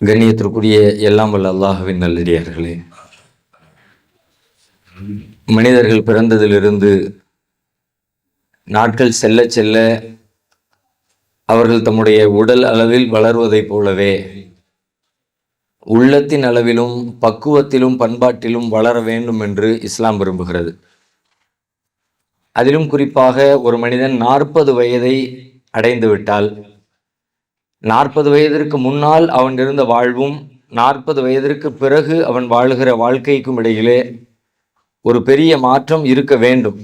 கண்ணியத்திற்குரிய எல்லாம் வல்ல அல்லாஹுவின் நல்லடியார்களே. மனிதர்கள் பிறந்ததிலிருந்து நாட்கள் செல்ல செல்ல அவர்கள் தம்முடைய உடல் அளவில் வளர்வதைப் போலவே உள்ளத்தின் அளவிலும் பக்குவத்திலும் பண்பாட்டிலும் வளர வேண்டும் என்று இஸ்லாம் விரும்புகிறது. அதிலும் குறிப்பாக ஒரு மனிதன் நாற்பது வயதை அடைந்துவிட்டால் நாற்பது வயதிற்கு முன்னால் அவன் இருந்த வாழ்வும் நாற்பது வயதிற்கு பிறகு அவன் வாழுகிற வாழ்க்கைக்கும் இடையிலே ஒரு பெரிய மாற்றம் இருக்க வேண்டும்.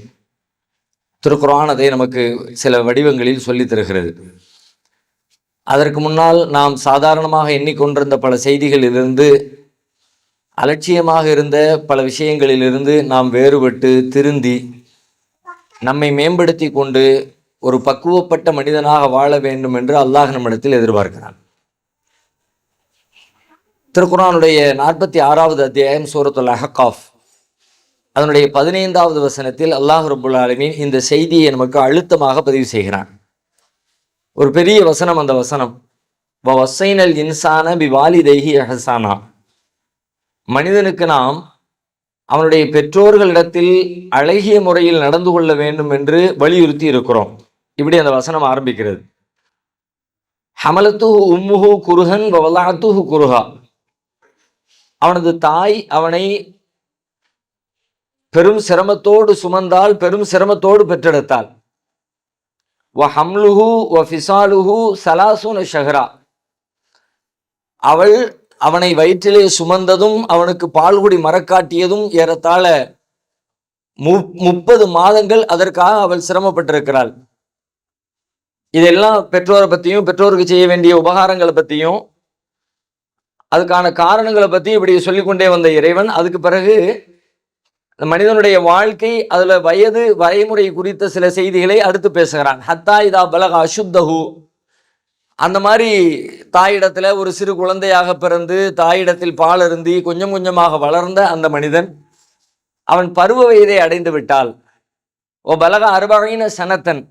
திருக்குறான் அதை நமக்கு சில வடிவங்களில் சொல்லித் தருகிறது. அதற்கு முன்னால் நாம் சாதாரணமாக எண்ணிக்கொண்டிருந்த பல செய்திகளிலிருந்து அலட்சியமாக இருந்த பல விஷயங்களிலிருந்து நாம் வேறுபட்டு திருந்தி நம்மை மேம்படுத்தி கொண்டு ஒரு பக்குவப்பட்ட மனிதனாக வாழ வேண்டும் என்று அல்லாஹ் நம்மிடத்தில் எதிர்பார்க்கிறான். திருக்குறானுடைய நாற்பத்தி ஆறாவது அத்தியாயம் சூரத்துல் அஹகாஃப். அதனுடைய பதினைந்தாவது வசனத்தில் அல்லாஹ் ரபுல் ஆலமீன் இந்த செய்தியை நமக்கு அழுத்தமாக பதிவு செய்கிறான். ஒரு பெரிய வசனம் அந்த வசனம். வசைனல் இன்சான பி வாலிதைஹி அஹசானா. மனிதனுக்கு நாம் அவனுடைய பெற்றோர்களிடத்தில் அழகிய முறையில் நடந்து கொள்ள வேண்டும் என்று வலியுறுத்தி இருக்கிறோம். இப்படி அந்த வசனம் ஆரம்பிக்கிறது ஹமலத்துஹு உம்முஹு குருஹன் வவலாத்துஹு குருஹா அவனது தாய் அவனை பெரும் சிரமத்தோடு சுமந்தால் பெரும் சிரமத்தோடு பெற்றெடுத்தாள் வ ஹம்லுஹு வ ஃபிசாலுஹு சலாசுன ஷஹரா அவள் அவனை வயிற்றிலே சுமந்ததும் அவனுக்கு பால்குடி மரக்காட்டியதும் ஏறத்தாழ மு முப்பது மாதங்கள் அதற்காக அவள் சிரமப்பட்டிருக்கிறாள் இதெல்லாம் பெற்றோரை பற்றியும் பெற்றோருக்கு செய்ய வேண்டிய உபகாரங்களை பற்றியும் அதுக்கான காரணங்களை பற்றி இப்படி சொல்லிக்கொண்டே வந்த இறைவன். அதுக்கு பிறகு மனிதனுடைய வாழ்க்கை அதில் வயது வரைமுறை குறித்த சில செய்திகளை அடுத்து பேசுகிறான். ஹத்தா இதா பலக அசுத்தகு அந்த மாதிரி தாயிடத்தில் ஒரு சிறு குழந்தையாக பிறந்து தாயிடத்தில் பால் அருந்தி கொஞ்சம் கொஞ்சமாக வளர்ந்த அந்த மனிதன் அவன் பருவ வயதை அடைந்து விட்டால். ஓ பலக அறுபகைன சனத்தன்.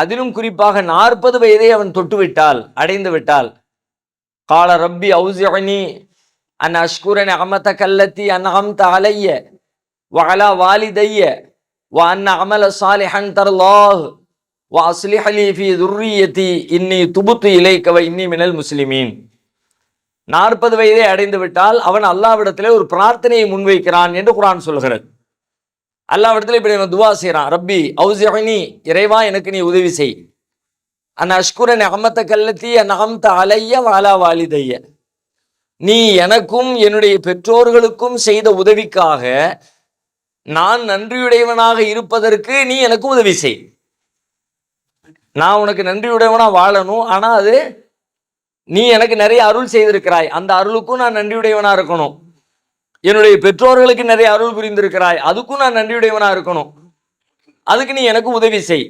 அதிலும் குறிப்பாக நாற்பது வயதை அவன் தொட்டுவிட்டால் அடைந்து விட்டால் கால ரப்பி அவுசியனி அன் அஷ்குரன் அமத கல்லத்தி அன் அம்த அலைய வஅலா வாலிதைய வ அன் அமல சாலிஹன் தர்லாஹ் வ அஸ்லி ஹலீஃபி துர்ரியத்தி இன்னி துபுத்து இலைக்கவ இன்னி மினல் முஸ்லிமீன். நாற்பது வயதை அடைந்து விட்டால் அவன் அல்லாவிடத்திலே ஒரு பிரார்த்தனையை முன்வைக்கிறான் என்று குரான் சொல்கிறது. அல்லாவிடத்தில் இப்படி அவன் துவா செய்கிறான் ரப்பி அவுசியனி இறைவா எனக்கு நீ உதவி செய். அந்த அஷ்குரன் அகமத்த கல்லத்தி அன் அகம்த அலைய வாலா வாலிதைய. நீ எனக்கும் என்னுடைய பெற்றோர்களுக்கும் செய்த உதவிக்காக நான் நன்றியுடையவனாக இருப்பதற்கு நீ எனக்கு உதவி செய். நான் உனக்கு நன்றியுடையவனா வாழணும். ஆனால் அது நீ எனக்கு நிறைய அருள் செய்திருக்கிறாய். அந்த அருளுக்கும் நான் நன்றியுடையவனா இருக்கணும். என்னுடைய பெற்றோர்களுக்கு நிறைய அருள் புரிந்திருக்கிறாய். அதுக்கும் நான் நன்றியுடையவனா இருக்கணும். அதுக்கு நீ எனக்கு உதவி செய்.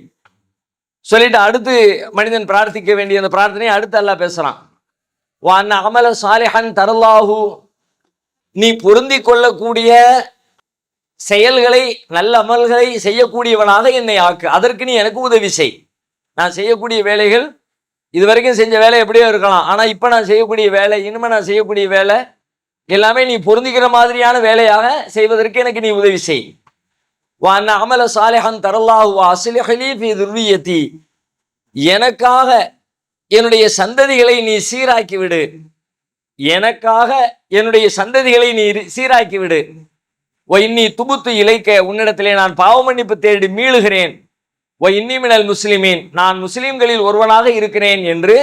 சொல்லிட்டு அடுத்து மனிதன் பிரார்த்திக்க வேண்டிய அந்த பிரார்த்தனையை அடுத்து எல்லாம் பேசுறான். வான் அமல சாலிஹன் தரலாஹு நீ பொருந்தி கொள்ளக்கூடிய செயல்களை நல்ல அமல்களை செய்யக்கூடியவனாக என்னை ஆக்கு. அதற்கு நீ எனக்கு உதவி செய். நான் செய்யக்கூடிய வேலைகள் இது வரைக்கும் செஞ்ச வேலை எப்படியோ இருக்கலாம். ஆனால் இப்போ நான் செய்யக்கூடிய வேலை இனிமேல் நான் செய்யக்கூடிய வேலை எல்லாமே நீ பொருந்திக்கிற மாதிரியான வேலையாக செய்வதற்கு எனக்கு நீ உதவி செய். வான் அமல சாலிஹன் தரல்லாஹுவா அஸ்லிஹலி துர்வியத்தி எனக்காக என்னுடைய சந்ததிகளை நீ சீராக்கி விடு. எனக்காக என்னுடைய சந்ததிகளை நீ சீராக்கி விடு. ஓ துபுத்து இலைக்க. உன்னிடத்திலே நான் பாவ மன்னிப்பு தேடி மீளுகிறேன். ஓ இன்னி மினல் முஸ்லிமீன். நான் முஸ்லிம்களில் ஒருவனாக இருக்கிறேன் என்று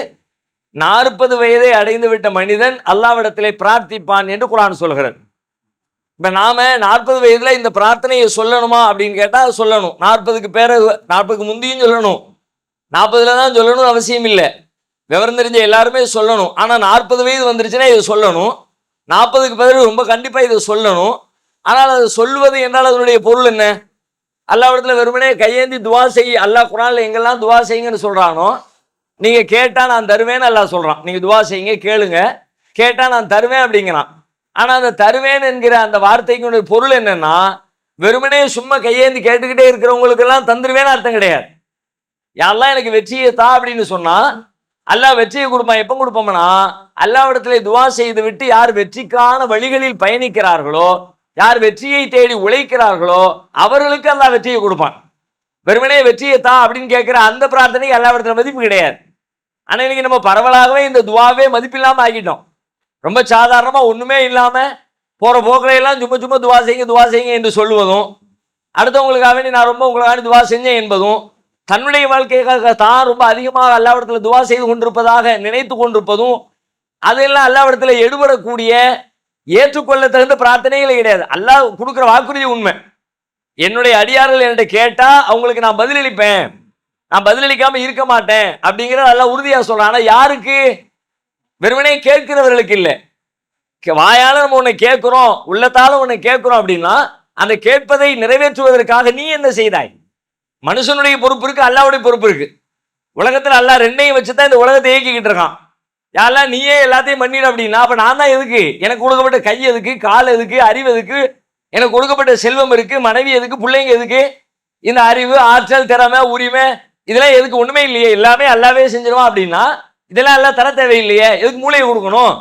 நாற்பது வயதை அடைந்து விட்ட மனிதன் அல்லாவிடத்திலே பிரார்த்திப்பான் என்று குரான் சொல்கிறது. இப்ப நாம நாற்பது வயதுல இந்த பிரார்த்தனையை சொல்லணுமா அப்படின்னு கேட்டா சொல்லணும். நாற்பதுக்கு பிறகு நாற்பதுக்கு முந்தியும் சொல்லணும். நாற்பதுல தான் சொல்லணும் அவசியம் இல்லை. விவரம் தெரிஞ்ச எல்லாருமே சொல்லணும். ஆனா நாற்பது வயது வந்துருச்சுன்னா இதை சொல்லணும். நாற்பதுக்கு பிறகு ரொம்ப கண்டிப்பா இதை சொல்லணும். ஆனால் அதை சொல்வது என்றால் அதனுடைய பொருள் என்ன? அல்லாவிடத்துல வெறுமனே கையேந்தி துவா செய். அல்லாஹ் குரான்ல எங்கெல்லாம் துவா செய்யுங்கன்னு சொல்றானோ நீங்க கேட்டா நான் தருவேன்னு எல்லாம் சொல்றான். நீங்க துவா செய்யுங்க கேளுங்க. கேட்டா நான் தருவேன் அப்படிங்கிறான். ஆனா அந்த தருவேன் என்கிற அந்த வார்த்தைக்கு பொருள் என்னன்னா வெறுமனே சும்மா கையேந்தி கேட்டுக்கிட்டே இருக்கிறவங்களுக்கு எல்லாம் தந்துருவேன்னு அர்த்தம் கிடையாது. யாரெல்லாம் எனக்கு வெற்றியை தா அப்படின்னு சொன்னா அல்லாஹ் வெற்றியை கொடுப்பான். எப்ப கொடுப்போம்னா அல்லாவிடத்திலே துவா செய்து விட்டு யார் வெற்றிக்கான வழிகளில் பயணிக்கிறார்களோ யார் வெற்றியை தேடி உழைக்கிறார்களோ அவர்களுக்கு அல்லாஹ் வெற்றியை கொடுப்பான். வெறுமனே வெற்றியை தா அப்படின்னு கேட்குற அந்த பிரார்த்தனைக்கு இடத்துல மதிப்பு கிடையாது. ஆனால் இன்னைக்கு நம்ம பரவலாகவே இந்த துவாவே மதிப்பில்லாமல் ஆகிட்டோம். ரொம்ப சாதாரணமாக ஒன்றுமே இல்லாமல் போகிற போக்கிலையெல்லாம் சும்மா சும்மா துவா செய்யுங்க துவா செய்யுங்க என்று சொல்லுவதும் அடுத்தவங்களுக்காக வேண்டி நான் ரொம்ப உங்களுக்காக துவா செஞ்சேன் என்பதும் தன்னுடைய வாழ்க்கைக்காக தான் ரொம்ப அதிகமாக அல்லாவிடத்துல துவா செய்து கொண்டிருப்பதாக நினைத்து கொண்டிருப்பதும் அதெல்லாம் அல்லாவிடத்துல எடுபடக்கூடிய ஏற்றுக்கொள்ள தகுந்த பிரார்த்தனைகளே கிடையாது. அல்லாஹ் கொடுக்குற வாக்குறுதி உண்மை. என்னுடைய அடியார்கள் என்கிட்ட கேட்டா அவங்களுக்கு நான் பதிலளிப்பேன். நான் பதிலளிக்காம இருக்க மாட்டேன் அப்படிங்கிறத நல்லா உறுதியா சொல்றேன். ஆனா யாருக்கு? வெறுமனே கேட்கிறவர்களுக்கு இல்லை. வாயால் வாயால நம்ம உன்னை கேட்கிறோம் உள்ளத்தால உன்னை கேட்கிறோம் அப்படின்னா அந்த கேட்பதை நிறைவேற்றுவதற்காக நீ என்ன செய்தாய்? மனுஷனுடைய பொறுப்பு இருக்கு அல்லாவுடைய பொறுப்பு இருக்கு. உலகத்தில் அல்லாஹ் ரெண்டையும் வச்சு தான் இந்த உலகத்தை இயக்கிக்கிட்டு இருக்கான். யாரெல்லாம் நீயே எல்லாத்தையும் பண்ணிடு அப்படின்னா அப்போ நான் தான் எதுக்கு? எனக்கு கொடுக்கப்பட்ட கை எதுக்கு? கால் எதுக்கு? அறிவு எதுக்கு? எனக்கு கொடுக்கப்பட்ட செல்வம் இருக்கு மனைவி எதுக்கு பிள்ளைங்க எதுக்கு? இந்த அறிவு ஆற்றல் திறமை உரிமை இதெல்லாம் எதுக்கு? ஒண்ணுமே இல்லையே. எல்லாமே அல்லாவே செஞ்சிருவான் அப்படின்னா இதெல்லாம் எல்லாம் தர தேவையில்லையே. எதுக்கு மூளையை கொடுக்கணும்?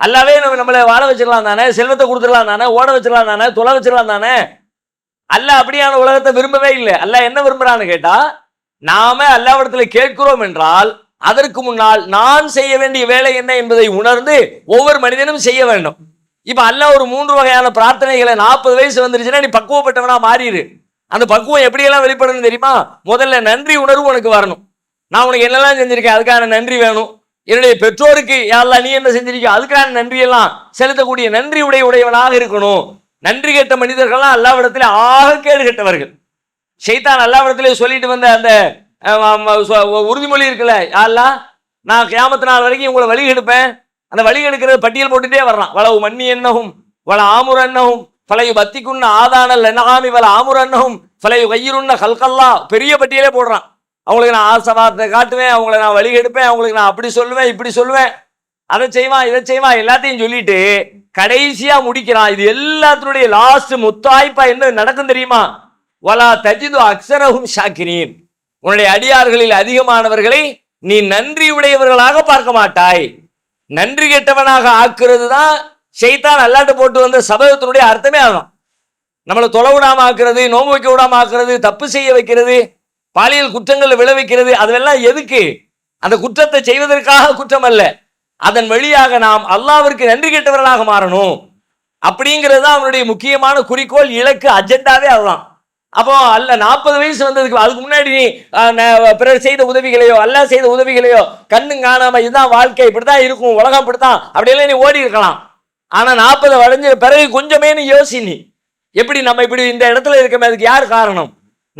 அல்லாவே நம்ம நம்மளை வாழ வச்சிடலாம் தானே செல்வத்தை கொடுத்துடலாம் தானே ஓட வச்சிடலாம் தானே தொலை வச்சிடலாம் தானே? அல்ல அப்படியான உலகத்தை விரும்பவே இல்லை. அல்ல என்ன விரும்புறான்னு கேட்டா நாம அல்லாவிடத்துல கேட்கிறோம் என்றால் அதற்கு முன்னால் நான் செய்ய வேண்டிய வேலை என்ன என்பதை உணர்ந்து ஒவ்வொரு மனிதனும் செய்ய வேண்டும். இப்போ அல்ல ஒரு மூன்று வகையான பிரார்த்தனைகளை நாற்பது வயசு வந்துருச்சுன்னா நீ பக்குவப்பட்டவனா மாறிடு அந்த பக்குவம் எப்படியெல்லாம் வெளிப்படணும் தெரியுமா? முதல்ல நன்றி உணர்வு உனக்கு வரணும். நான் உனக்கு என்னெல்லாம் செஞ்சிருக்கேன்? அதுக்கான நன்றி வேணும். என்னுடைய பெற்றோருக்கு யாரெல்லாம் நீ என்ன செஞ்சிருக்கியோ அதுக்கான நன்றியெல்லாம் செலுத்தக்கூடிய நன்றி உடைய உடையவனாக இருக்கணும். நன்றி கெட்ட மனிதர்கள்லாம் அல்லாவிடத்தில் ஆக கேடு கெட்டவர்கள். ஷைத்தான் அல்லாவிடத்திலே சொல்லிட்டு வந்த அந்த உறுதிமொழி இருக்குல்ல யாரெல்லாம் நான் கியாமத்து நாள் வரைக்கும் உங்களை வழி எடுப்பேன் அந்த வழி எடுக்கிறது பட்டியல் போட்டுட்டே வர்றான் வளவு மண்ணி என்னவும் வள ஆமுர் என்னவும் பழைய பத்திக்குன்ன ஆதானல் என்னாமி வள ஆமுர் என்னவும் பழைய கையிருன்ன கல்கல்லா பெரிய பட்டியலே போடுறான். அவங்களுக்கு நான் ஆசவாதத்தை காட்டுவேன் அவங்கள நான் வழி எடுப்பேன் அவங்களுக்கு நான் அப்படி சொல்லுவேன் இப்படி சொல்லுவேன். அதை செய்வான் இதை செய்வான் எல்லாத்தையும் சொல்லிட்டு கடைசியா முடிக்கிறான். இது எல்லாத்தினுடைய லாஸ்ட் முத்தாய்ப்பா என்ன நடக்கும் தெரியுமா? வலா தஜிது அக்ஸரஹும் ஷாக்கிரீன். உன்னுடைய அடியார்களில் அதிகமானவர்களை நீ நன்றி உடையவர்களாக பார்க்க மாட்டாய். நன்றி கெட்டவனாக ஆக்குறது தான் ஷைத்தான் அல்லாட்டு போட்டு வந்த சபதத்தினுடைய அர்த்தமே அதுதான். நம்மளை தொலை விடாம ஆக்குறது நோம்பு வைக்க விடாம ஆக்குறது தப்பு செய்ய வைக்கிறது பாலியல் குற்றங்கள் விளைவிக்கிறது வைக்கிறது அதெல்லாம் எதுக்கு? அந்த குற்றத்தை செய்வதற்காக குற்றம் அல்ல அதன் வழியாக நாம் அல்லாவிற்கு நன்றி கெட்டவர்களாக மாறணும். அப்படிங்கிறது தான் அவனுடைய முக்கியமான குறிக்கோள் இலக்கு அஜெண்டாவே அதுதான். அப்போ அல்ல நாற்பது வயசு வந்ததுக்கு அதுக்கு முன்னாடி நீ பிறர் செய்த உதவிகளையோ அல்ல செய்த உதவிகளையோ கண்ணும் காணாம இதுதான் வாழ்க்கை இப்படிதான் இருக்கும் உலகம் இப்படித்தான் அப்படியெல்லாம் நீ ஓடி இருக்கலாம். ஆனா நாற்பது வளைஞ்ச பிறகு கொஞ்சமே நீ யோசி நீ. எப்படி நம்ம இப்படி இந்த இடத்துல இருக்கமே அதுக்கு யார் காரணம்?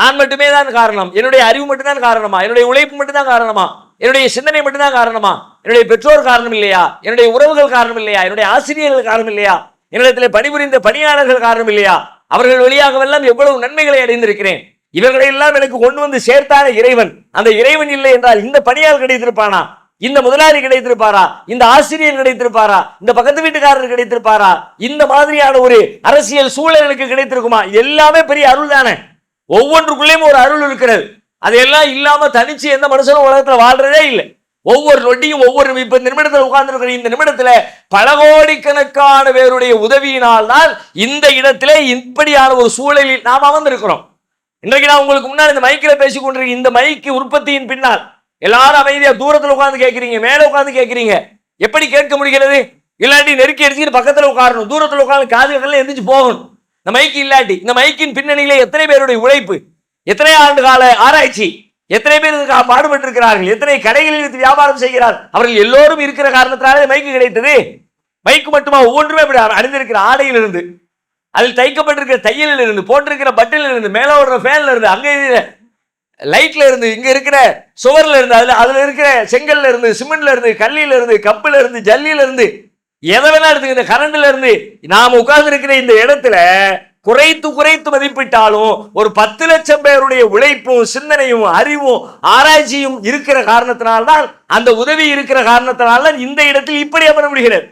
நான் மட்டுமே தான் காரணம். என்னுடைய அறிவு மட்டும்தான் காரணமா? என்னுடைய உழைப்பு மட்டும்தான் காரணமா? என்னுடைய சிந்தனை மட்டும்தான் காரணமா? என்னுடைய பெற்றோர் காரணம் இல்லையா? என்னுடைய உறவுகள் காரணம் இல்லையா? என்னுடைய ஆசிரியர்கள் காரணம் இல்லையா? என்னிடத்தில் பணிபுரிந்த பணியாளர்கள் காரணம் இல்லையா? அவர்கள் வழியாகவெல்லாம் எவ்வளவு நன்மைகளை அடைந்திருக்கிறேன். இவர்களை எல்லாம் எனக்கு கொண்டு வந்து சேர்த்தான இறைவன். அந்த இறைவன் இல்லை என்றால் இந்த பணியால் கிடைத்திருப்பானா? இந்த முதலாளி கிடைத்திருப்பாரா? இந்த ஆசிரியர் கிடைத்திருப்பாரா? இந்த பக்கத்து வீட்டுக்காரர் கிடைத்திருப்பாரா? இந்த மாதிரியான ஒரு அரசியல் சூழல் எனக்கு கிடைத்திருக்குமா? இது எல்லாமே பெரிய அருள் தானே. ஒவ்வொன்றுக்குள்ளேயும் ஒரு அருள் இருக்கிறது. அதையெல்லாம் இல்லாம தனிச்சு எந்த மனுஷனும் உலகத்துல வாழ்றதே இல்லை. ஒவ்வொரு நொடியும் ஒவ்வொரு இப்ப இந்த நிமிடத்துல இந்த நிமிடத்துல பல கோடிக்கணக்கான பேருடைய உதவியினால் தான் இந்த இடத்திலே இப்படியான ஒரு சூழலில் நாம் அமர்ந்திருக்கிறோம். இன்றைக்கு நான் உங்களுக்கு முன்னாடி இந்த மைக்கில் பேசிக் கொண்டிருக்க இந்த மைக்கு உற்பத்தியின் பின்னால் எல்லாரும் அமைதியா தூரத்தில் உட்காந்து கேட்குறீங்க மேலே உட்காந்து கேட்குறீங்க. எப்படி கேட்க முடிகிறது? இல்லாட்டி நெருக்கி அடிச்சுட்டு பக்கத்தில் உட்காரணும் தூரத்தில் உட்காந்து காதுகள்ல எந்திரிச்சு போகணும். இந்த மைக்கு இல்லாட்டி இந்த மைக்கின் பின்னணியில எத்தனை பேருடைய உழைப்பு? எத்தனை ஆண்டு கால ஆராய்ச்சி? எத்தனை பேர் இதுக்காக பாடுபட்டு இருக்கிறார்கள் எத்தனை கடைகளில் இது வியாபாரம் செய்கிறார்? அவர்கள் எல்லோரும் இருக்கிற காரணத்தினாலே மைக்கு கிடைத்தது. மைக்கு மட்டுமா ஒவ்வொன்றுமே இப்படி அணிந்திருக்கிற ஆடையிலிருந்து அதில் தைக்கப்பட்டிருக்கிற தையலில் இருந்து போட்டிருக்கிற பட்டனில் இருந்து மேலே ஓடுற ஃபேன்ல இருந்து அங்கே லைட்ல இருந்து இங்க இருக்கிற சுவர்ல இருந்து அதுல அதுல இருக்கிற செங்கல்ல இருந்து சிமெண்ட்ல இருந்து கல்லில இருந்து கப்புல இருந்து ஜல்லியில இருந்து எதை வேணா எடுத்துக்க இந்த கரண்ட்ல இருந்து நாம உட்கார்ந்து இருக்கிற இந்த இடத்துல குறைத்து குறைத்து மதிப்பிட்டாலும் ஒரு பத்து லட்சம் பேருடைய உழைப்பும் சிந்தனையும் அறிவும் ஆராய்ச்சியும் இருக்கிற காரணத்தினால்தான் அந்த உதவி இருக்கிற காரணத்தினால்தான் இந்த இடத்தில் இப்படி அமர முடிகிறது.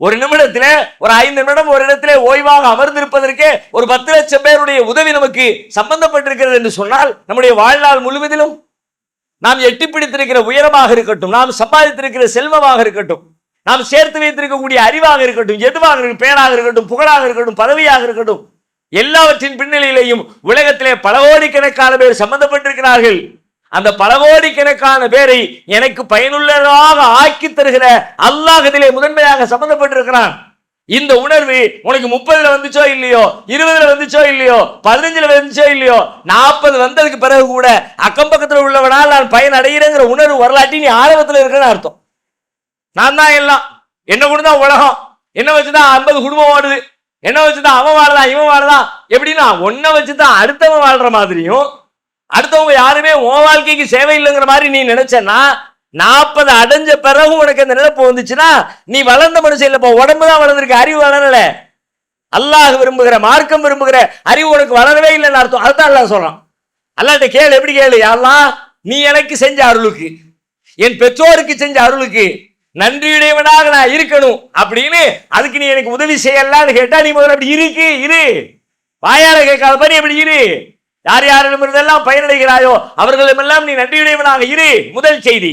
ஒரு நிமிடத்துல ஒரு ஐந்து நிமிடம் ஒரு இடத்துல ஓய்வாக அமர்ந்திருப்பதற்கே ஒரு பத்து லட்சம் பேருடைய உதவி நமக்கு சம்பந்தப்பட்டிருக்கிறது என்று சொன்னால் நம்முடைய வாழ்நாள் முழுவதிலும் நாம் எட்டி பிடித்திருக்கிற உயரமாக இருக்கட்டும் நாம் சம்பாதித்திருக்கிற செல்வமாக இருக்கட்டும் நாம் சேர்த்து வைத்திருக்கக்கூடிய அறிவாக இருக்கட்டும் எதுவாக இருக்கட்டும் பேராக இருக்கட்டும் புகழாக இருக்கட்டும் பதவியாக இருக்கட்டும் எல்லாவற்றின் பின்னணியிலேயும் உலகத்திலே பல கோடிக்கணக்கான பேர் சம்பந்தப்பட்டிருக்கிறார்கள். அந்த பல கோடிக்கணக்கான பேரை எனக்கு பயனுள்ளதாக ஆக்கி தருகிற அல்லாஹத்திலே முதன்மையாக சம்பந்தப்பட்டிருக்கிறான். இந்த உணர்வு உனக்கு முப்பதுல வந்துச்சோ இல்லையோ இருபதுல வந்துச்சோ இல்லையோ பதினஞ்சுல வந்துச்சோ இல்லையோ நாற்பது வந்ததுக்கு பிறகு கூட அக்கம் பக்கத்தில் உள்ளவனால் நான் பயன் அடைகிறேங்கிற உணர்வு வரலாட்டி நீ ஆரம்பத்தில் இருக்குன்னு அர்த்தம். நான் தான் எல்லாம். என்ன கொண்டு தான் உலகம். என்ன வச்சுதான் ஐம்பது குடும்பம் ஓடுது. என்ன வச்சுதான் அவன் வாழலாம் இவன் வாழலாம் எப்படின்னா ஒன்ன வச்சுதான் அடுத்தவன் வாழ்ற மாதிரியும் அடுத்தவங்க யாருமே உன் வாழ்க்கைக்கு சேவை இல்லைங்கிற மாதிரி நீ நினைச்சனா நாற்பது அடைஞ்ச பிறகு உனக்கு அந்த நினைப்பு வந்துச்சுன்னா நீ வளர்ந்த மனுஷன் இல்லப்பா. உடம்பு தான் வளர்ந்துருக்கு அறிவு வளரல. அல்லாஹ் விரும்புகிற மார்க்கம் விரும்புகிற அறிவு உனக்கு வளரவே இல்லைன்னு அர்த்தம். அதுதான் அல்லாஹ் சொல்றான். அல்லாட்ட கேளு எப்படி கேளு? யாரெல்லாம் நீ எனக்கு செஞ்ச அருளுக்கு என் பெற்றோருக்கு செஞ்ச அருளுக்கு நன்றியுடையவனாக நான் இருக்கணும் அப்படின்னு அதுக்கு நீ எனக்கு உதவி செய்யலான்னு கேட்டா நீ முதல்ல அப்படி இருக்கு இரு. வாயால கேட்காத மாதிரி அப்படி இரு. யார் யாரிடமிருந்தெல்லாம் பயனடைகிறாயோ அவர்களிடமெல்லாம் நீ நன்றியுடையவனாக இரு. முதல் செய்தி.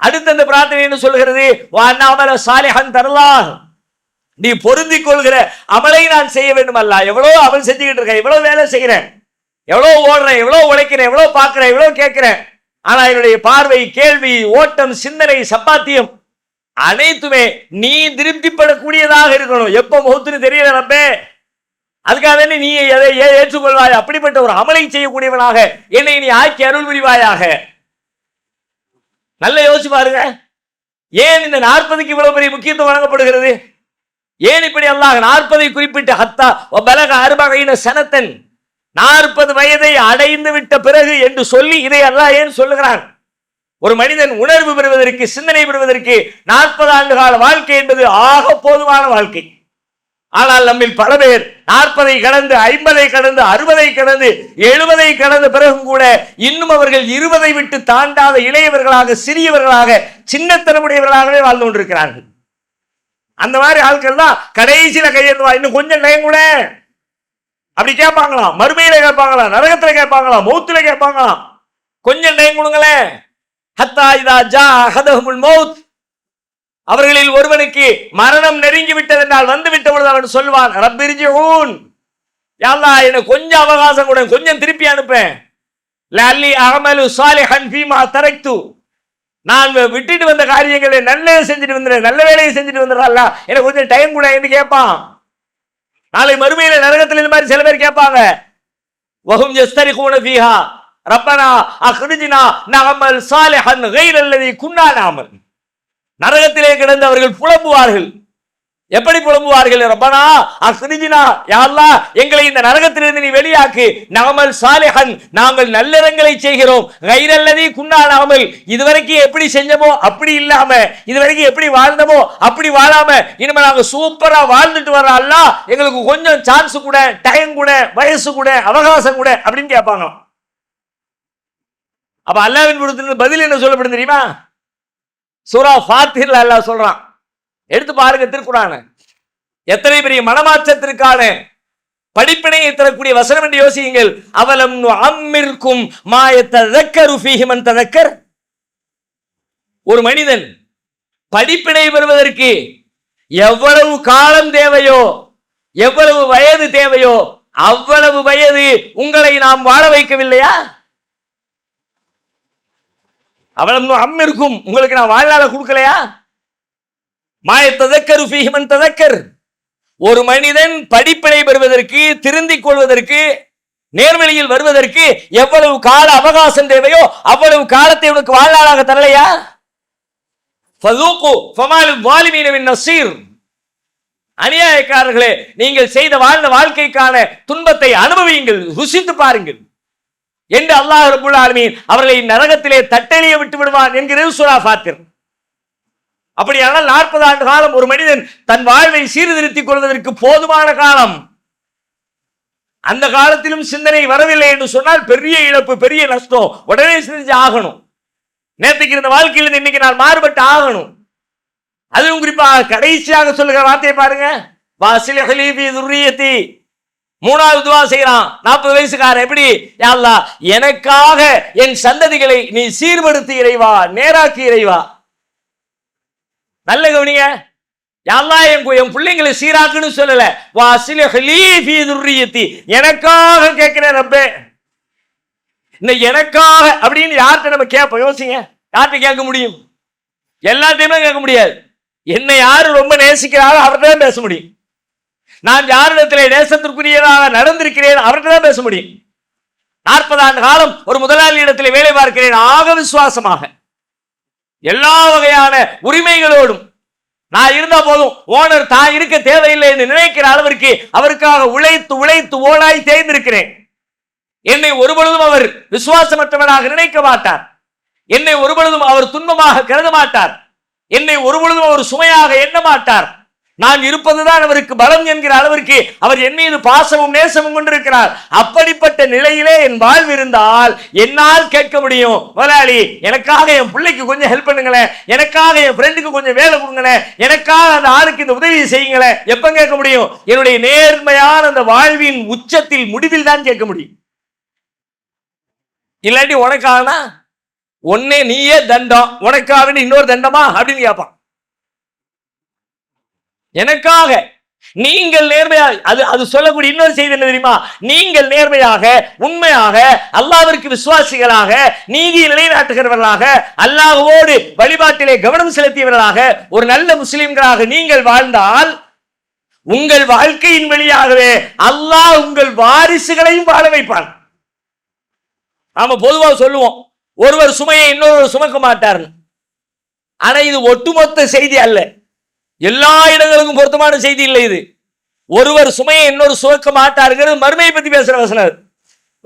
அடுத்த அந்த பிரார்த்தனை என்ன சொல்கிறது வாண்ணாமல சாலிஹன் தரலாம் நீ பொருந்திக் கொள்கிற அமலை நான் செய்ய வேண்டும் அல்ல எவ்வளோ அமல் செஞ்சுக்கிட்டு இருக்கேன் எவ்வளோ வேலை செய்கிறேன். எவ்வளோ ஓடுறேன் எவ்வளோ உழைக்கிறேன் எவ்வளோ பார்க்குறேன் எவ்வளோ கேட்குறேன். ஆனால் என்னுடைய பார்வை கேள்வி ஓட்டம் சிந்தனை சப்பாத்தியம் அனைத்துமே நீ திருப்திப்படக்கூடியதாக இருக்கணும். எப்ப முகத்துன்னு தெரியல நம்பே அதுக்காக நீ எதை ஏ- ஏற்றுக்கொள்வாய்? அப்படிப்பட்ட ஒரு அமலை செய்யக்கூடியவனாக என்னை நீ ஆக்கி அருள் புரிவாயாக நல்ல யோசிச்சு பாருங்க. ஏன் இந்த நாற்பதுக்கு இவ்வளவு பெரிய முக்கியத்துவம் வழங்கப்படுகிறது? ஏன் இப்படி அல்லாஹ் நாற்பதை குறிப்பிட்டு ஹத்தா பலக அருபகையின சனத்தன் நாற்பது வயதை அடைந்து விட்ட பிறகு என்று சொல்லி இதை அல்லாஹ் ஏன் சொல்லுகிறான்? ஒரு மனிதன் உணர்வு பெறுவதற்கு சிந்தனை பெறுவதற்கு நாற்பது ஆண்டு கால வாழ்க்கை என்பது ஆக போதுமான வாழ்க்கை. ஆனால் நம்மில் பல பேர் நாற்பதை கடந்து ஐம்பதை கடந்து அறுபதை கடந்து எழுபதை கடந்த பிறகும் கூட இன்னும் அவர்கள் இருபதை விட்டு தாண்டாத இளையவர்களாக சிறியவர்களாக சின்னத்தனமுடையவர்களாகவே வாழ்ந்து கொண்டிருக்கிறார்கள். அந்த மாதிரி ஆட்கள் தான் கடைசியில கையெழுத்துவா இன்னும் கொஞ்சம் டைம் கூட. அப்படி கேட்பாங்களாம். மறுமையில கேட்பாங்களாம். நரகத்துல கேட்பாங்களாம். மௌத்துல கேட்பாங்களாம். கொஞ்சம் டைம் கொடுங்களேன். ஹத்தா இதா ஜா அஹதஹுமுல் மௌத். அவர்களில் ஒருவனுக்கு மரணம் நெருங்கி விட்டது என்றால் வந்து விட்ட பொழுது அவன் சொல்வான் ரப்பிரிஜூன் யாழ்லா எனக்கு கொஞ்சம் அவகாசம் கூட கொஞ்சம் திருப்பி அனுப்பேன் லல்லி அகமலு சாலிஹன் ஃபீமா தரக்து. நான் விட்டுட்டு வந்த காரியங்களை நல்லது செஞ்சுட்டு வந்துடுறேன் நல்ல வேலையை செஞ்சுட்டு வந்துடுறா எனக்கு கொஞ்சம் டைம் கூட என்று கேட்பான் நாளை மறுமையில நரகத்தில் இந்த மாதிரி சில பேர் கேட்பாங்க. வஹும் யஸ்தரிகூன ஃபீஹா. ரப்பனா அஹ்ரிஜினா நஅமல் சாலிஹன் கைரல்லதி குன்னா நாமல் நரகத்திலே கிடந்து அவர்கள் புலம்புவார்கள். எப்படி புலம்புவார்கள்? ரப்பனா அஹ்ரிஜினா யா எங்களை இந்த நரகத்திலிருந்து நீ வெளியாக்கு. நஅமல் சாலிஹன் நாங்கள் நல்லறங்களை செய்கிறோம். கைரல்லதி குன்னா நாமல் இதுவரைக்கும் எப்படி செஞ்சோமோ அப்படி இல்லாம இதுவரைக்கும் எப்படி வாழ்ந்தமோ அப்படி வாழாம இனிமே நாங்க சூப்பரா வாழ்ந்துட்டு வர எங்களுக்கு கொஞ்சம் சான்ஸ் கூட டைம் கூட வயசு கூட அவகாசம் கூட அப்படின்னு கேட்பாங்க அப்போ அல்லாவின் கொடுத்திருந்த பதில் என்ன சொல்லப்படும் தெரியுமா? சூரா ஃபாத்திரில் அல்லாஹ் சொல்கிறான் எடுத்து பாருங்க திருக்குறான. எத்தனை பெரிய மனமாற்றத்திற்கான படிப்பினையை தரக்கூடிய வசனம் என்று யோசியுங்கள். அவலம் அம்மிற்கும் மாயத்ததக்கரு ஃபீஹிமன் ததக்கர். ஒரு மனிதன் படிப்பினை பெறுவதற்கு எவ்வளவு காலம் தேவையோ எவ்வளவு வயது தேவையோ அவ்வளவு வயது உங்களை நாம் வாழ வைக்கவில்லையா? அவ்வளவு இருக்கும். உங்களுக்கு நான் வாழ்நாள கொடுக்கலையா? மாய ததக்கரு ஃபீஹிமன் ததக்கர். ஒரு மனிதன் படிப்பினை பெறுவதற்கு திருந்திக் கொள்வதற்கு நேர்வழியில் வருவதற்கு எவ்வளவு கால அவகாசம் தேவையோ அவ்வளவு காலத்தை உனக்கு வாழ்நாளாக தரலையா? ஃபமாலு நசீர். அநியாயக்காரர்களே நீங்கள் செய்த வாழ்ந்த வாழ்க்கைக்கான துன்பத்தை அனுபவியுங்கள் ருசித்து பாருங்கள். என்று அல்லாஹ் ரபுல் ஆலமீன் அவர்களை நரகத்திலே தட்டெளிய விட்டு விடுவான் என்கிறது சுரா ஃபாத்திர். அப்படியானால் நாற்பது ஆண்டு காலம் ஒரு மனிதன் தன் வாழ்வை சீர்திருத்திக் கொள்வதற்கு போதுமான காலம். அந்த காலத்திலும் சிந்தனை வரவில்லை என்று சொன்னால் பெரிய இழப்பு பெரிய நஷ்டம். உடனே செஞ்சு ஆகணும். நேற்றுக்கு இருந்த வாழ்க்கையிலிருந்து இன்னைக்கு நான் மாறுபட்டு ஆகணும். அதுவும் குறிப்பாக கடைசியாக சொல்லுகிற வார்த்தையை பாருங்க. வாசிலி ஹலீபி துர்ரியத்தி. மூணாவது துவா செய்யறான் நாற்பது வயசுக்காரன். எப்படி? யா எனக்காக என் சந்ததிகளை நீ சீர்படுத்தி இறைவா நேராக்கி இறைவா. நல்ல கவனிங்க. யாழ்லா என் என் பிள்ளைங்களை சீராக்குன்னு சொல்லல. வாசில ஹலீஃபி துர்ரியத்தி. எனக்காக கேட்கிறேன் ரப்பே. இந்த எனக்காக அப்படின்னு யார்கிட்ட நம்ம கேட்போம்? யோசிங்க. யார்கிட்ட கேட்க முடியும்? எல்லாத்தையுமே கேட்க முடியாது. என்னை யாரு ரொம்ப நேசிக்கிறாரோ அவர்கிட்ட பேச முடியும். நான் யாரிடத்திலே நேசத்திற்குரியதாக நடந்திருக்கிறேன் அவர்கிட்ட பேச முடியும். நாற்பது ஆண்டு காலம் ஒரு முதலாளி இடத்திலே வேலை பார்க்கிறேன் ஆக விசுவாசமாக. எல்லா வகையான உரிமைகளோடும் நான் இருந்தா போதும் ஓனர் தான் இருக்க தேவையில்லை என்று நினைக்கிற அளவிற்கு அவருக்காக உழைத்து உழைத்து ஓனாய் தேர்ந்திருக்கிறேன். என்னை ஒருபொழுதும் அவர் விசுவாசமற்றவனாக நினைக்க மாட்டார். என்னை ஒருபொழுதும் அவர் துன்பமாக கருத மாட்டார். என்னை ஒருபொழுதும் அவர் சுமையாக எண்ண மாட்டார். நான் இருப்பதுதான் அவருக்கு பலம் என்கிற அளவிற்கு அவர் என் மீது பாசமும் நேசமும் கொண்டிருக்கிறார். அப்படிப்பட்ட நிலையிலே என் வாழ்வு இருந்தால் என்னால் கேட்க முடியும். முதலாளி எனக்காக என் பிள்ளைக்கு கொஞ்சம் ஹெல்ப் பண்ணுங்களேன். எனக்காக என் ஃப்ரெண்டுக்கு கொஞ்சம் வேலை கொடுங்களேன். எனக்காக அந்த ஆளுக்கு இந்த உதவி செய்யுங்களேன். எப்ப கேட்க முடியும்? என்னுடைய நேர்மையான அந்த வாழ்வின் உச்சத்தில் முடிவில் தான் கேட்க முடியும். இல்லாட்டி உனக்காகனா? ஒன்னே நீயே தண்டம். உனக்காக இன்னொரு தண்டமா? அப்படின்னு கேட்பான். எனக்காக நீங்கள் நேர்மையாக அது அது சொல்லக்கூடிய இன்னொரு செய்தி என்ன தெரியுமா? நீங்கள் நேர்மையாக உண்மையாக அல்லாவிற்கு விசுவாசிகளாக நீதியை நிலைநாட்டுகிறவர்களாக அல்லாஹ்வோடு வழிபாட்டிலே கவனம் செலுத்தியவர்களாக ஒரு நல்ல முஸ்லிம்களாக நீங்கள் வாழ்ந்தால் உங்கள் வாழ்க்கையின் வழியாகவே அல்லாஹ் உங்கள் வாரிசுகளையும் வாழ வைப்பான். நாம பொதுவாக சொல்லுவோம் ஒருவர் சுமையை இன்னொருவர் சுமக்க மாட்டார் ஆனா இது ஒட்டுமொத்த செய்தி அல்ல. எல்லா இடங்களுக்கும் பொருத்தமான செய்தி இல்லை இது. ஒருவர் சுமையை இன்னொரு சுமக்க மாட்டாருங்கிறது மறுமையை பற்றி பேசுகிற வசனர்.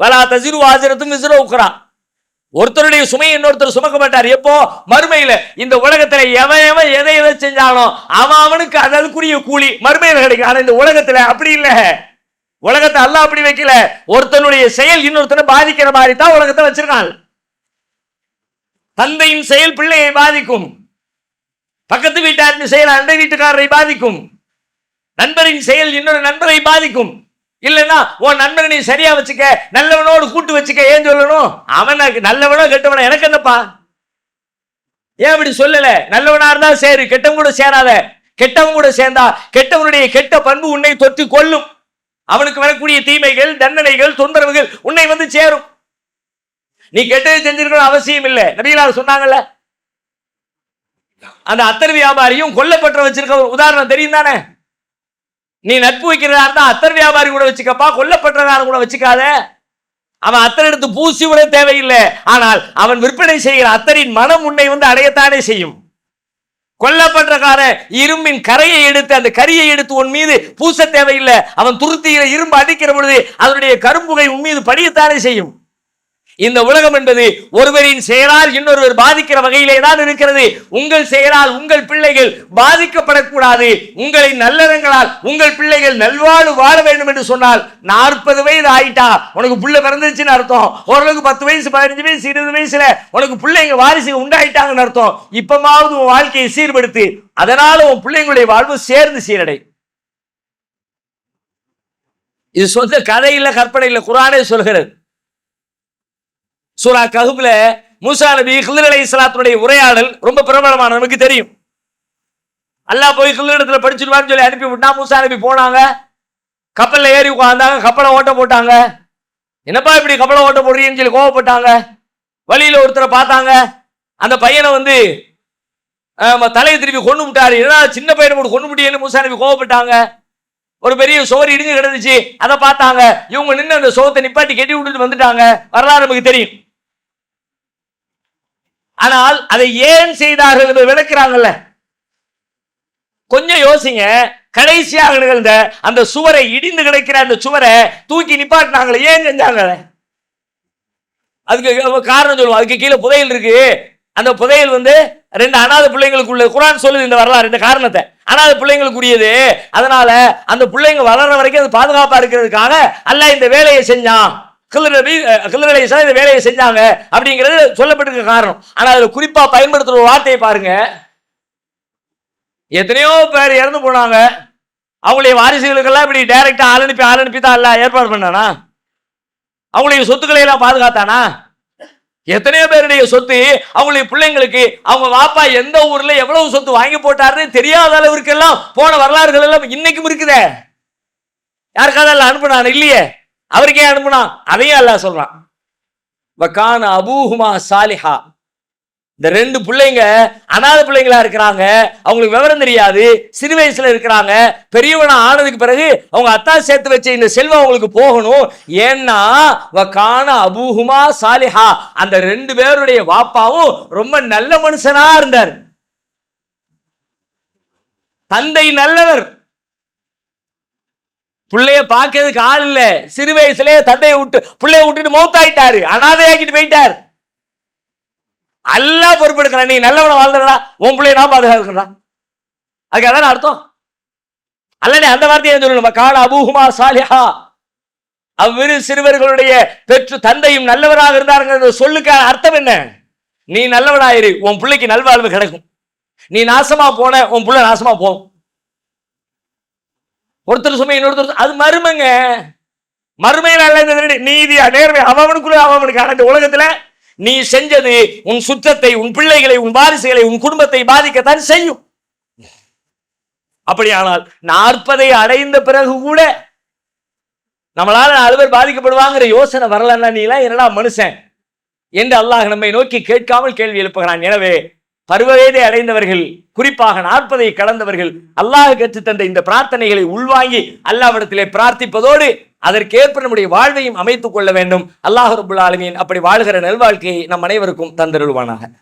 வலா தசிரு ஆஜரத்தும் விசிற உக்ரா. ஒருத்தருடைய சுமையை இன்னொருத்தர் சுமக்க மாட்டார். எப்போ? மறுமையில. இந்த உலகத்துல எவன் எவன் எதை எதை செஞ்சாலும் அவன் அவனுக்கு அதற்குரிய கூலி மறுமையில கிடைக்கும். ஆனா இந்த உலகத்துல அப்படி இல்லை. உலகத்தை அல்ல அப்படி வைக்கல. ஒருத்தனுடைய செயல் இன்னொருத்தனை பாதிக்கிற மாதிரி தான் உலகத்தை வச்சிருக்கான் தந்தையின் செயல் பிள்ளையை பாதிக்கும். பக்கத்து வீட்டாரின் செயல் அண்டை வீட்டுக்காரரை பாதிக்கும். நண்பரின் செயல் இன்னொரு நண்பரை பாதிக்கும். இல்லைன்னா உன் நண்பனை நீ சரியா வச்சுக்க நல்லவனோடு கூட்டு வச்சுக்க ஏன் சொல்லணும்? அவனுக்கு நல்லவனோ கெட்டவனோ எனக்கு என்னப்பா? ஏன் அப்படி சொல்லல? நல்லவனா இருந்தா சரி கெட்டவன் கூட சேராத. கெட்டவன் கூட சேர்ந்தா கெட்டவனுடைய கெட்ட பண்பு உன்னை தொத்தி கொல்லும். அவனுக்கு வரக்கூடிய தீமைகள் தண்டனைகள் தொந்தரவுகள் உன்னை வந்து சேரும். நீ கெட்டது செஞ்சிருக்கணும் அவசியம் இல்லை. நபிகளார் சொன்னாங்கல்ல அந்த அத்தர் வியாபாரியும் கொல்லப்பட்ட வச்சிருக்க உதாரணம் தெரியும் தானே? நீ நட்பு வைக்கிறதா இருந்தா அத்தர் வியாபாரி கூட வச்சுக்கப்பா கொல்லப்பட்டதான கூட வச்சுக்காத. அவன் அத்தர் எடுத்து பூசி விட தேவையில்லை. ஆனால் அவன் விற்பனை செய்கிற அத்தரின் மனம் உன்னை வந்து அடையத்தானே செய்யும். கொல்லப்பட்டக்கார இரும்பின் கரையை எடுத்து அந்த கரியை எடுத்து உன் மீது பூச தேவையில்லை. அவன் துருத்தியில இரும்பு அடிக்கிற பொழுது அதனுடைய கரும்புகை உன் மீது படியத்தானே செய்யும். இந்த உலகம் என்பது ஒருவரின் செயலால் இன்னொருவர் பாதிக்கிற வகையிலே தான் இருக்கிறது. உங்கள் செயலால் உங்கள் பிள்ளைகள் பாதிக்கப்படக்கூடாது. உங்களை நல்லறங்களால் உங்கள் பிள்ளைகள் நல்வாழ்வு வாழ வேண்டும் என்று சொன்னால் நாற்பது வயது ஆயிட்டா உனக்கு புள்ள பிறந்துச்சுன்னு அர்த்தம். ஓரளவுக்கு பத்து வயசு பதினஞ்சு வயசு இருபது வயசுல உனக்கு பிள்ளைங்க வாரிசு உண்டாயிட்டாங்கன்னு அர்த்தம். இப்பமாவது உன் வாழ்க்கையை சீர்படுத்து அதனால உன் பிள்ளைங்களுடைய வாழ்வு சேர்ந்து சீரடை. இது சொந்த கதையில் கற்பனையில் கற்பனை இல்ல குரானே சொல்கிறது. சூரா கஹுப்ல மூசா நபி ஹிலர் அலி இஸ்லாத்துடைய உரையாடல் ரொம்ப பிரபலமான நமக்கு தெரியும். அல்லாஹ் போய் ஹில்ர் இடத்துல சொல்லி அனுப்பி விட்டா மூசா நபி போனாங்க. கப்பலில் ஏறி உட்காந்தாங்க கப்பலை ஓட்ட போட்டாங்க. என்னப்பா இப்படி கப்பலை ஓட்ட போடுறீங்கன்னு சொல்லி கோவப்பட்டாங்க. வழியில் ஒருத்தரை பார்த்தாங்க. அந்த பையனை வந்து தலையை திருப்பி கொண்டு விட்டாரு. ஏன்னா சின்ன பையனை போட்டு கொண்டு முடியன்னு மூசா நபி கோவப்பட்டாங்க. ஒரு பெரிய சோறு இடிஞ்சு கிடந்துச்சு. அதை பார்த்தாங்க. இவங்க நின்று அந்த சோகத்தை நிப்பாட்டி கட்டி விட்டுட்டு வந்துட்டாங்க. வரலாறு நமக்கு தெரியும். ஆனால் அதை ஏன் செய்தார்கள் என்று விளக்குறாங்கல்ல. கொஞ்சம் யோசிங்க. கடைசியாக நிகழ்ந்த அந்த சுவரை இடிந்து கிடைக்கிற அந்த சுவரை தூக்கி நிப்பாட்டினாங்களே. ஏன் செஞ்சாங்க? அதுக்கு காரணம் சொல்லுவோம் அதுக்கு கீழே புதையல் இருக்கு. அந்த புதையல் வந்து ரெண்டு அனாதை பிள்ளைங்களுக்குள்ள குரான் சொல்லுது இந்த வரலாறு இந்த காரணத்தை. அனாத பிள்ளைங்களுக்குரியது. அதனால அந்த பிள்ளைங்க வளர்ற வரைக்கும் அது பாதுகாப்பா இருக்கிறதுக்காக அல்ல இந்த வேலையை செஞ்சான். கிளர் நபி இந்த வேலையை செஞ்சாங்க அப்படிங்கிறது சொல்லப்பட்டிருக்க காரணம். ஆனால் அதில் குறிப்பாக பயன்படுத்துகிற ஒரு வார்த்தையை பாருங்க. எத்தனையோ பேர் இறந்து போனாங்க. அவங்களுடைய வாரிசுகளுக்கெல்லாம் இப்படி டைரக்டா ஆள் அனுப்பி ஆள் அனுப்பி தான் எல்லாம் ஏற்பாடு பண்ணானா? அவங்களுடைய சொத்துக்களை எல்லாம் பாதுகாத்தானா? எத்தனையோ பேருடைய சொத்து அவங்களுடைய பிள்ளைங்களுக்கு அவங்க வாப்பா எந்த ஊர்ல எவ்வளவு சொத்து வாங்கி போட்டாருன்னு தெரியாத அளவிற்கெல்லாம் போன வரலாறுகள் எல்லாம் இன்னைக்கும் இருக்குதே. யாருக்காவது எல்லாம் அனுப்புனான்? இல்லையே. அவருக்கே அனுப்புனா? அதையும் அல்லாஹ் சொல்றான். வக்கான அபூஹுமா சாலிஹா. இந்த ரெண்டு பிள்ளைங்க அனாதை பிள்ளைங்களா இருக்கிறாங்க. அவங்களுக்கு விவரம் தெரியாது. சிறு வயசுல இருக்கிறாங்க. பெரியவனா ஆனதுக்கு பிறகு அவங்க அத்தா சேர்த்து வச்ச இந்த செல்வம் அவங்களுக்கு போகணும். ஏன்னா வக்கான அபூஹுமா சாலிஹா. அந்த ரெண்டு பேருடைய வாப்பாவும் ரொம்ப நல்ல மனுஷனா இருந்தார். தந்தை நல்லவர். பிள்ளைய பார்க்கறதுக்கு ஆள் இல்ல. சிறு வயசுலயே தந்தையை விட்டு பிள்ளைய விட்டுட்டு மௌத்தாயிட்டாரு. அனாதையாக்கிட்டு போயிட்டார். அல்லாஹ் பொறுப்பெடுக்கிறான். நீ நல்லவன வாழ்ந்துடா உன் பிள்ளைய நான் பாதுகாக்கிறா அதுக்கு அதான் அர்த்தம்? அல்லனே அந்த வார்த்தையை சொல்லணும்? கால அபூஹுமா சாலிஹா. அவ்விரு சிறுவர்களுடைய பெற்று தந்தையும் நல்லவராக இருந்தாருங்கிற சொல்லுக்கான அர்த்தம் என்ன? நீ நல்லவனாயிரு. உன் பிள்ளைக்கு நல்வாழ்வு கிடைக்கும். நீ நாசமா போன உன் பிள்ளை நாசமா போகும். ஒருத்தர் சுமை இன்னொருத்தர் அது மருமைங்க. மருமை நல்ல நீதியா? நேர்மை அவனுக்குள்ள அவனுக்கு அந்த உலகத்துல நீ செஞ்சது உன் சுற்றத்தை உன் பிள்ளைகளை உன் வாரிசுகளை உன் குடும்பத்தை பாதிக்கத்தான் செய்யும். அப்படியானால் நாற்பதை அடைந்த பிறகு கூட நம்மளால நாலு பேர் பாதிக்கப்படுவாங்கிற யோசனை வரலன்னா நீ எல்லாம் என்னடா மனுஷன்? என்று அல்லாஹ் நம்மை நோக்கி கேட்காமல் கேள்வி எழுப்புகிறான். எனவே பருவவேதை அடைந்தவர்கள் குறிப்பாக நாற்பதை கடந்தவர்கள் அல்லாஹ் கற்றுத்தந்த இந்த பிரார்த்தனைகளை உள்வாங்கி அல்லாவிடத்திலே பிரார்த்திப்பதோடு அதற்கேற்ப நம்முடைய வாழ்வையும் அமைத்துக் கொள்ள வேண்டும். அல்லாஹ் ரபுல் அப்படி வாழ்கிற நல்வாழ்க்கையை நம் அனைவருக்கும் தந்தருள்வானாக.